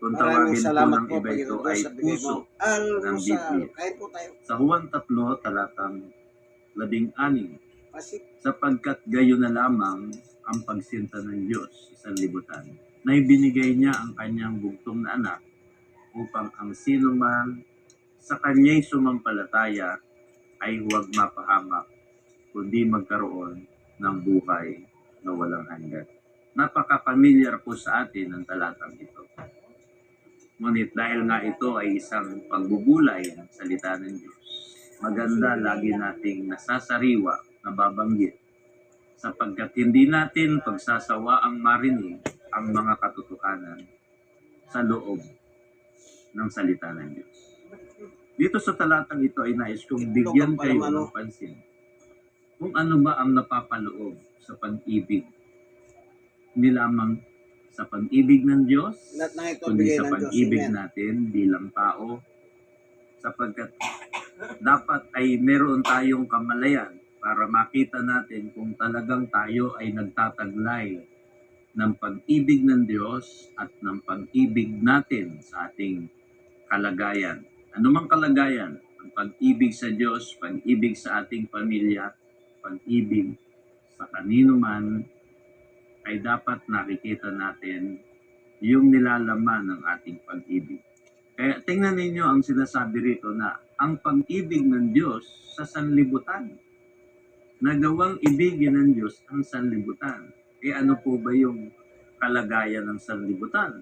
Kung Maraming salamat ng po, iba ito Panginoon ay Diyos, sa bigay puso. mo. Kain po tayo. Sa Juan 3, talatang 16, Pasik. sapagkat gayo na lamang ang pagsinta ng Diyos sa sanlibutan, na ibinigay niya ang kanyang bugtong na anak upang ang sino man sa kanya'y sumampalataya ay huwag mapahamak, kundi magkaroon ng buhay na walang hanggan. Napaka-familiar po sa atin ang talatang ito. Ngunit dahil nga ito ay isang pagbubulay ng salita ng Diyos, maganda lagi nating nasasariwa, nababanggit, sapagkat hindi natin pagsasawa ang marinig ang mga katotohanan sa loob ng salita ng Diyos. Dito sa talatang ito ay nais kong bigyan kayo ng pansin kung ano ba ang napapaloob sa pag-ibig. Hindi lamang sa pag-ibig ng Diyos, kundi sa Diyos. pag-ibig Amen. natin bilang tao sapagkat dapat ay meron tayong kamalayan para makita natin kung talagang tayo ay nagtataglay ng pag-ibig ng Diyos at ng pag-ibig natin sa ating kalagayan. Anumang kalagayan, ang pag-ibig sa Diyos, pag-ibig sa ating pamilya, pag-ibig sa kanino man, ay dapat nakikita natin yung nilalaman ng ating pag-ibig. Kaya tingnan ninyo ang sinasabi rito na ang pag-ibig ng Diyos sa sanlibutan. Nagawang ibigin ng Diyos ang sanlibutan. Eh ano po ba yung kalagayan ng sanlibutan?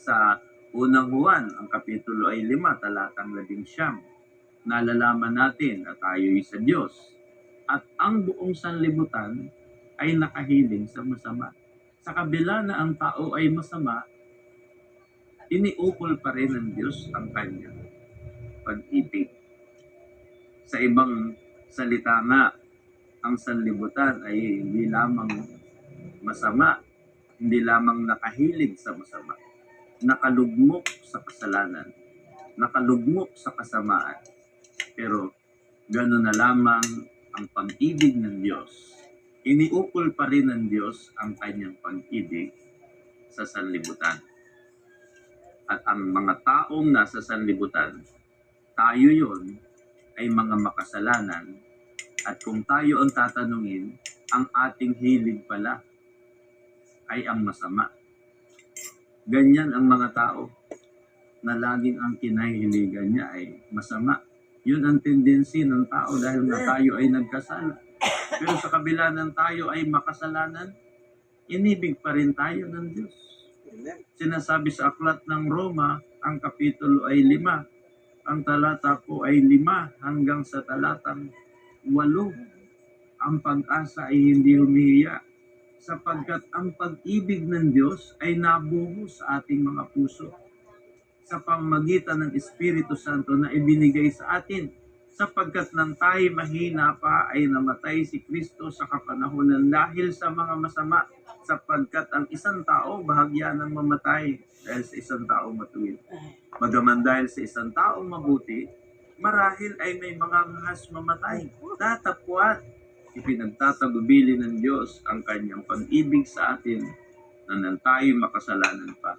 Sa unang Juan, ang kapitulo ay 5, talatang 11. Nalalaman natin na tayo'y sa Diyos. At ang buong sanlibutan ay nakahiling sa masama. Sa kabila na ang tao ay masama, iniukol pa rin ng Diyos ang kanyang pag-ibig. Sa ibang salita nga, ang sanlibutan ay hindi lamang masama, hindi lamang nakahilig sa masama, nakalugmok sa kasalanan, nakalugmok sa kasamaan. Pero gano'n na lamang ang pag-ibig ng Diyos. Iniukol pa rin ng Diyos ang kanyang pag-ibig sa sanlibutan. At ang mga taong nasa sanlibutan, tayo yon ay mga makasalanan at kung tayo ang tatanungin, ang ating hilig pala ay ang masama. Ganyan ang mga tao na laging ang kinahiligan niya ay masama. Yun ang tendency ng tao dahil na tayo ay nagkasala. Pero sa kabila ng tayo ay makasalanan, inibig pa rin tayo ng Diyos sinasabi sa aklat ng Roma, ang kapitulo ay lima. Ang talata po ay lima hanggang sa talatang walo. Ang pag-asa ay hindi humihiya sapagkat ang pag-ibig ng Diyos ay nabuho sa ating mga puso sa pamagitan ng Espiritu Santo na ibinigay sa atin sapagkat nang tayo mahina pa ay namatay si Kristo sa kapanahonan dahil sa mga masama sapagkat ang isang tao bahagya ng mamatay dahil sa isang tao matuwid. Bagaman dahil sa isang taong mabuti, marahil ay may mga mahas mamatay. Tatapwat, ipinagtatagubili ng Diyos ang kanyang pag-ibig sa atin na nang tayo makasalanan pa.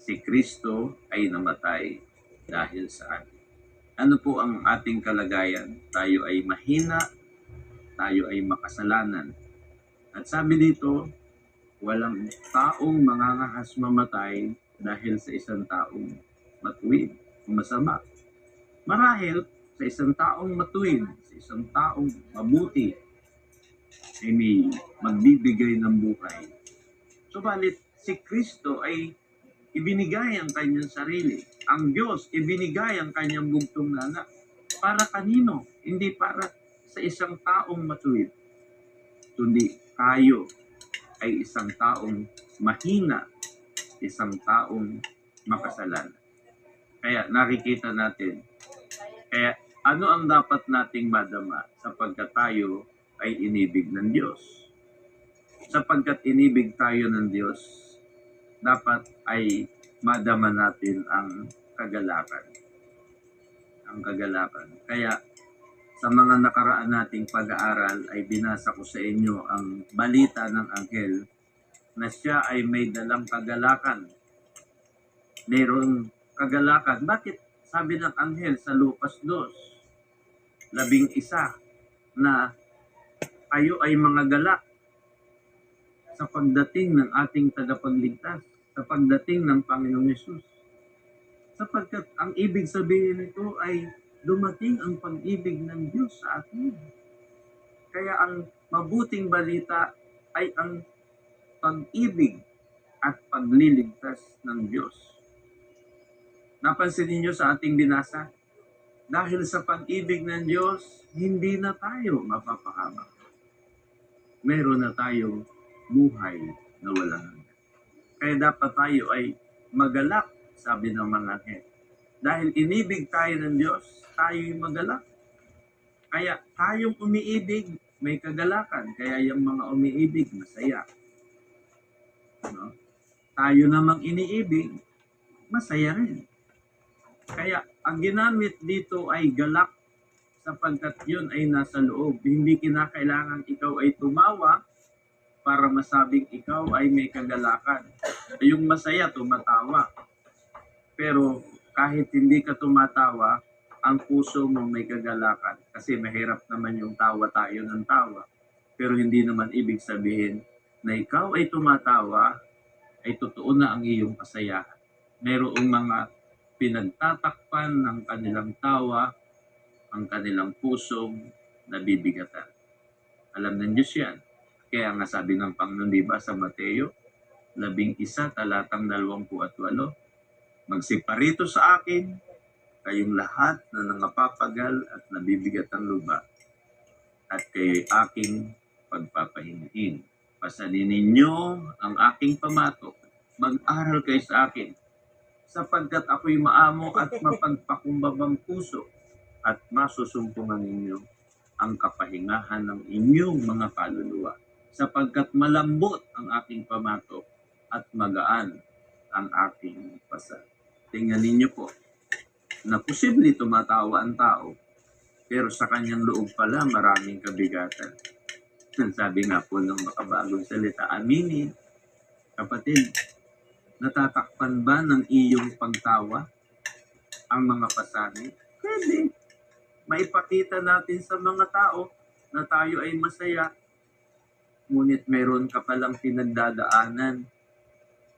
Si Kristo ay namatay dahil sa atin. Ano po ang ating kalagayan? Tayo ay mahina, tayo ay makasalanan. At sabi dito, walang taong mangangahas mamatay dahil sa isang taong matuwid o masama. Marahil sa isang taong matuwid, sa isang taong mabuti, ay may magbibigay ng buhay. Subalit, si Kristo ay ibinigay ang kanyang sarili. Ang Diyos ibinigay ang kanyang bugtong na anak. Para kanino? Hindi para sa isang taong matuwid. Kundi tayo ay isang taong mahina, isang taong makasalanan. Kaya nakikita natin, kaya ano ang dapat nating madama sapagkat tayo ay inibig ng Diyos. Sapagkat inibig tayo ng Diyos, dapat ay madama natin ang kagalakan. Ang kagalakan. Kaya sa mga nakaraan nating pag-aaral ay binasa ko sa inyo ang balita ng anghel na siya ay may dalang kagalakan Meron kagalakan. Bakit sabi ng anghel sa Lucas 2, labing isa, na tayo ay mga galak sa pagdating ng ating tagapagligtas, sa pagdating ng Panginoong Yesus. Sapagkat ang ibig sabihin nito ay dumating ang pag-ibig ng Diyos sa atin. Kaya ang mabuting balita ay ang pag-ibig at pagliligtas ng Diyos. Napansin ninyo sa ating binasa? Dahil sa pag-ibig ng Diyos, hindi na tayo mapapahamak. Meron na tayong buhay na walang hanggan. Kaya dapat tayo ay magalak, sabi ng mga anghel. Dahil inibig tayo ng Diyos, tayo'y magalak. Kaya tayong umiibig, may kagalakan. Kaya yung mga umiibig, masaya. No? Tayo namang iniibig, masaya rin. Kaya ang ginamit dito ay galak sapagkat yun ay nasa loob. Hindi kinakailangan ikaw ay tumawa para masabing ikaw ay may kagalakan. Yung masaya, tumatawa. Pero kahit hindi ka tumatawa, ang puso mo may kagalakan. Kasi mahirap naman yung tawa tayo ng tawa. Pero hindi naman ibig sabihin na ikaw ay tumatawa, ay totoo na ang iyong kasayahan. Merong mga pinagtatakpan ng kanilang tawa, ang kanilang pusong nabibigatan. Alam ng Diyos yan. Kaya nga sabi ng Panginoon, di ba, sa Mateo, labing isa, talatang dalawampu at walo, magsiparito sa akin, kayong lahat na nangapapagal at nabibigat ang luba, at kayo'y aking pagpapahingahin. Pasanin ninyo ang aking pamatok, mag-aral kayo sa akin, sapagkat ako'y maamo at mapagpakumbabang puso, at masusumpungan ninyo ang kapahingahan ng inyong mga kaluluwa sapagkat malambot ang aking pamatok at magaan ang aking pasal. Tingnan ninyo po na posible tumatawa ang tao pero sa kanyang loob pala maraming kabigatan. Sabi nga po ng makabagong salita, aminin, kapatid, natatakpan ba ng iyong pagtawa ang mga pasanin? Pwede. Maipakita natin sa mga tao na tayo ay masaya ngunit meron ka palang pinagdadaanan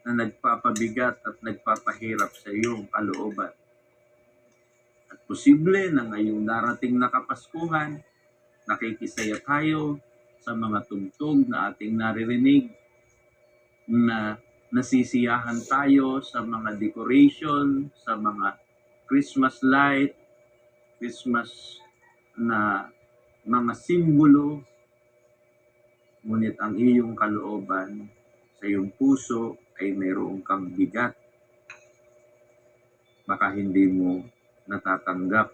na nagpapabigat at nagpapahirap sa iyong kalooban. At posible na ngayong darating na kapaskuhan, nakikisaya tayo sa mga tugtog na ating naririnig, na nasisiyahan tayo sa mga decoration, sa mga Christmas light, Christmas na mga simbolo ngunit ang iyong kalooban sa iyong puso ay mayroong kang bigat. Baka hindi mo natatanggap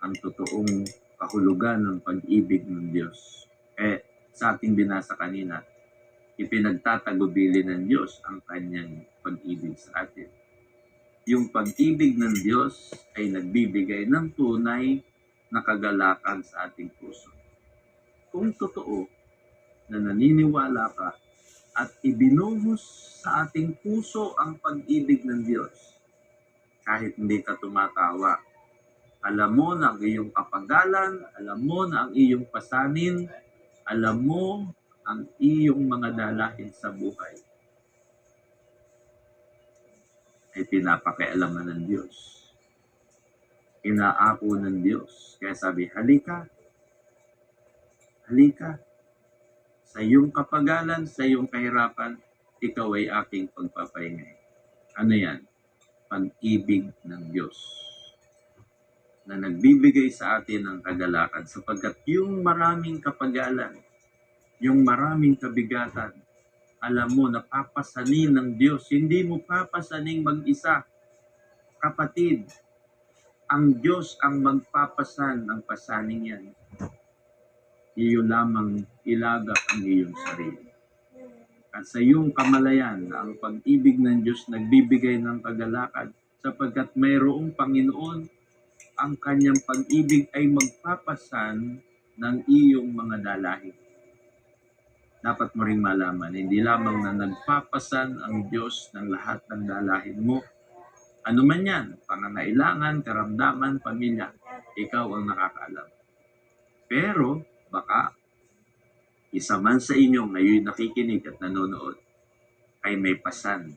ang totoong kahulugan ng pag-ibig ng Diyos. Eh, sa ating binasa kanina, ipinagtatagubili ng Diyos ang kanyang pag-ibig sa atin. Yung pag-ibig ng Diyos ay nagbibigay ng tunay na kagalakan sa ating puso. Kung totoo na naniniwala ka at ibinuhos sa ating puso ang pag-ibig ng Diyos. Kahit hindi ka tumatawa, alam mo na ang iyong kapagalan, alam mo na ang iyong pasanin, alam mo ang iyong mga dalahin sa buhay ay pinapakialaman ng Diyos. Inaako ng Diyos. Kaya sabi, halika, halika, sa iyong kapagalan, sa iyong kahirapan, ikaw ay aking pagpapahingay. Ano yan? Pag-ibig ng Diyos na nagbibigay sa atin ng kagalakan sapagkat yung maraming kapagalan, yung maraming kabigatan, alam mo, napapasanin ng Diyos. Hindi mo papasaning mag-isa. Kapatid, ang Diyos ang magpapasan ng pasaning yan iyo lamang ilagak ang iyong sarili. At sa iyong kamalayan ang pag-ibig ng Diyos nagbibigay ng kagalakan sapagkat mayroong Panginoon ang kanyang pag-ibig ay magpapasan ng iyong mga dalahin. dapat mo ring malaman, hindi lamang na nagpapasan ang Diyos ng lahat ng dalahin mo. Ano man yan, pangangailangan, karamdaman, pamilya, ikaw ang nakakaalam. Pero, isa man sa inyo ngayon nakikinig at nanonood, ay may pasan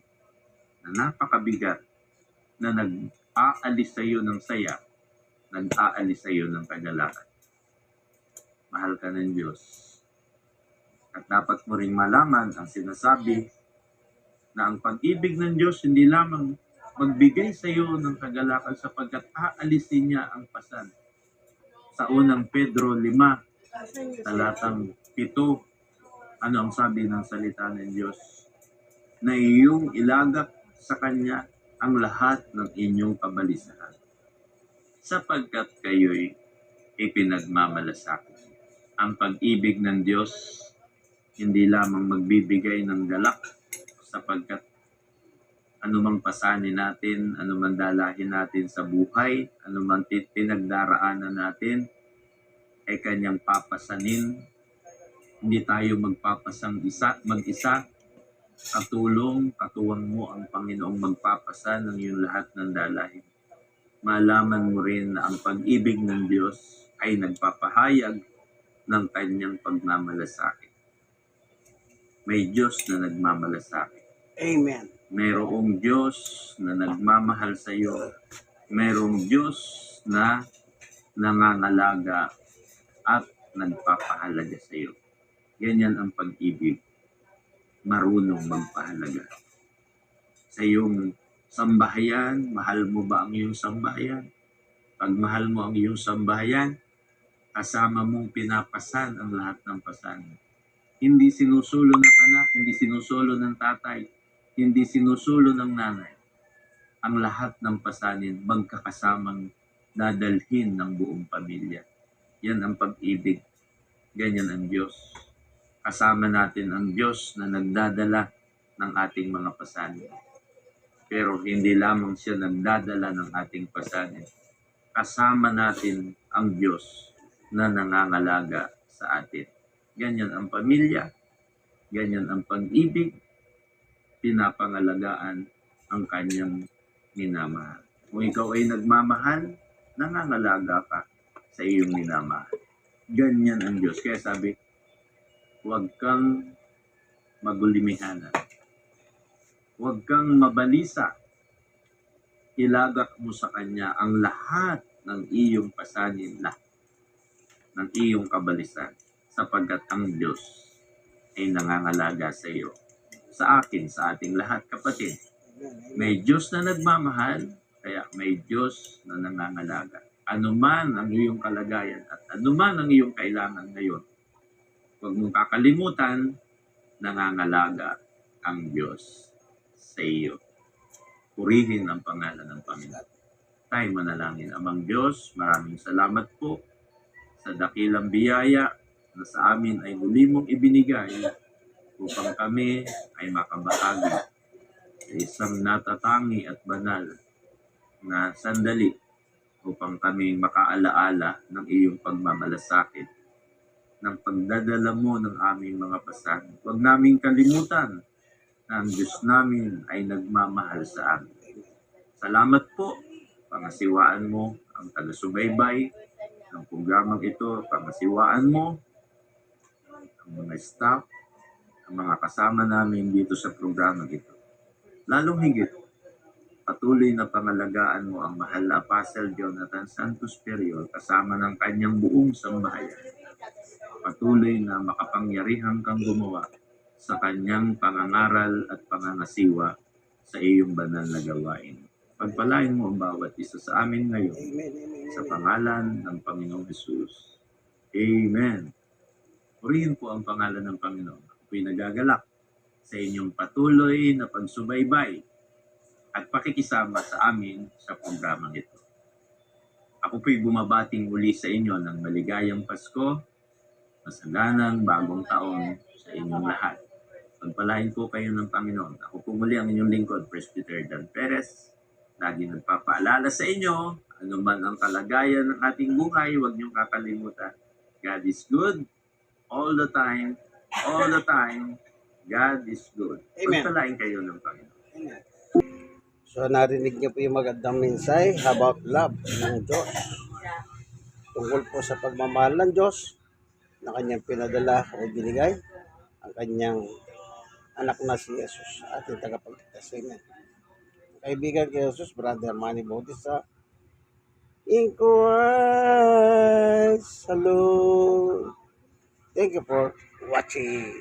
na napakabigat na nag-aalis sa iyo ng saya, nag-aalis sa iyo ng kagalakan. Mahal ka ng Diyos. At dapat mo ring malaman ang sinasabi na ang pag-ibig ng Diyos hindi lamang magbigay sa iyo ng kagalakan sapagkat aalisin niya ang pasan. Sa unang Pedro 5, talatang 7, ano ang sabi ng salita ng Diyos? Na iyong ilagak sa Kanya ang lahat ng inyong kabalisahan. Sapagkat kayo'y ipinagmamalasakit. Ang pag-ibig ng Diyos hindi lamang magbibigay ng galak sapagkat anumang pasanin natin, anumang dalahin natin sa buhay, anumang pinagdaraanan natin, ay kanyang papasanin. Hindi tayo magpapasang isa, mag-isa. Katulong, katuwang mo ang Panginoong magpapasan ng iyong lahat ng dalahin. Malaman mo rin na ang pag-ibig ng Diyos ay nagpapahayag ng kanyang pagmamalasakit. May Diyos na nagmamalasakit. Amen. Mayroong Diyos na nagmamahal sa iyo. Mayroong Diyos na nangangalaga at nagpapahalaga sa iyo. Ganyan ang pag-ibig. Marunong magpahalaga. Sa iyong sambahayan, mahal mo ba ang iyong sambahayan? Pag mahal mo ang iyong sambahayan, kasama mong pinapasan ang lahat ng pasan. Hindi sinusulo ng anak, hindi sinusulo ng tatay, hindi sinusulo ng nanay. Ang lahat ng pasanin magkakasamang dadalhin ng buong pamilya. Yan ang pag-ibig. Ganyan ang Diyos. Kasama natin ang Diyos na nagdadala ng ating mga pasanin. Pero hindi lamang siya nagdadala ng ating pasanin. Kasama natin ang Diyos na nangangalaga sa atin. Ganyan ang pamilya, ganyan ang pag-ibig, pinapangalagaan ang kanyang minamahal. Kung ikaw ay nagmamahal, nangangalaga ka sa iyong minamahal. Ganyan ang Diyos. Kaya sabi, huwag kang magulimihanan. Huwag kang mabalisa. Ilagak mo sa Kanya ang lahat ng iyong pasanin, lahat ng iyong kabalisan sapagkat ang Diyos ay nangangalaga sa iyo. Sa akin, sa ating lahat, kapatid. May Diyos na nagmamahal, kaya may Diyos na nangangalaga. Ano man ang iyong kalagayan at ano man ang iyong kailangan ngayon, huwag mong kakalimutan, nangangalaga ang Diyos sa iyo. Purihin ang pangalan ng Panginoon. Tayo manalangin. Amang Diyos, maraming salamat po sa dakilang biyaya na sa amin ay muli mong ibinigay upang kami ay makabahagi sa isang natatangi at banal na sandali upang kami makaalaala ng iyong pagmamalasakit ng pagdadala mo ng aming mga pasan. Huwag naming kalimutan na ang Diyos namin ay nagmamahal sa amin. Salamat po, pangasiwaan mo ang taga-subaybay ng programang ito, pangasiwaan mo ang mga staff, ang mga kasama namin dito sa programang ito. Lalong higit, patuloy na pangalagaan mo ang mahal na Apostle Jonathan Santos Periol kasama ng kanyang buong sambahayan. Patuloy na makapangyarihan kang gumawa sa kanyang pangangaral at pangangasiwa sa iyong banal na gawain. Pagpalain mo ang bawat isa sa amin ngayon Amen. Amen. sa pangalan ng Panginoong Jesus. Amen. Purihin po ang pangalan ng Panginoon. Ako'y nagagalak sa inyong patuloy na pagsubaybay at pakikisama sa amin sa programang ito. Ako po'y bumabating muli sa inyo ng maligayang Pasko, masaganang bagong taon sa inyong lahat. Pagpalain po kayo ng Panginoon. Ako po muli ang inyong lingkod, Presbyter Dan Perez. Lagi nagpapaalala sa inyo, ano man ang kalagayan ng ating buhay, huwag niyong kakalimutan. God is good all the time all the time, God is good. Amen. Pagpalain kayo ng Panginoon. So narinig niyo po yung magandang mensahe about love ng Diyos. Tungkol po sa pagmamahal ng Diyos na kanyang pinadala o binigay ang kanyang anak na si Jesus, ating tagapagligtas. Amen. Kaibigan kay Jesus, Brother Manny Bautista, in Christ alone. Thank you for watching.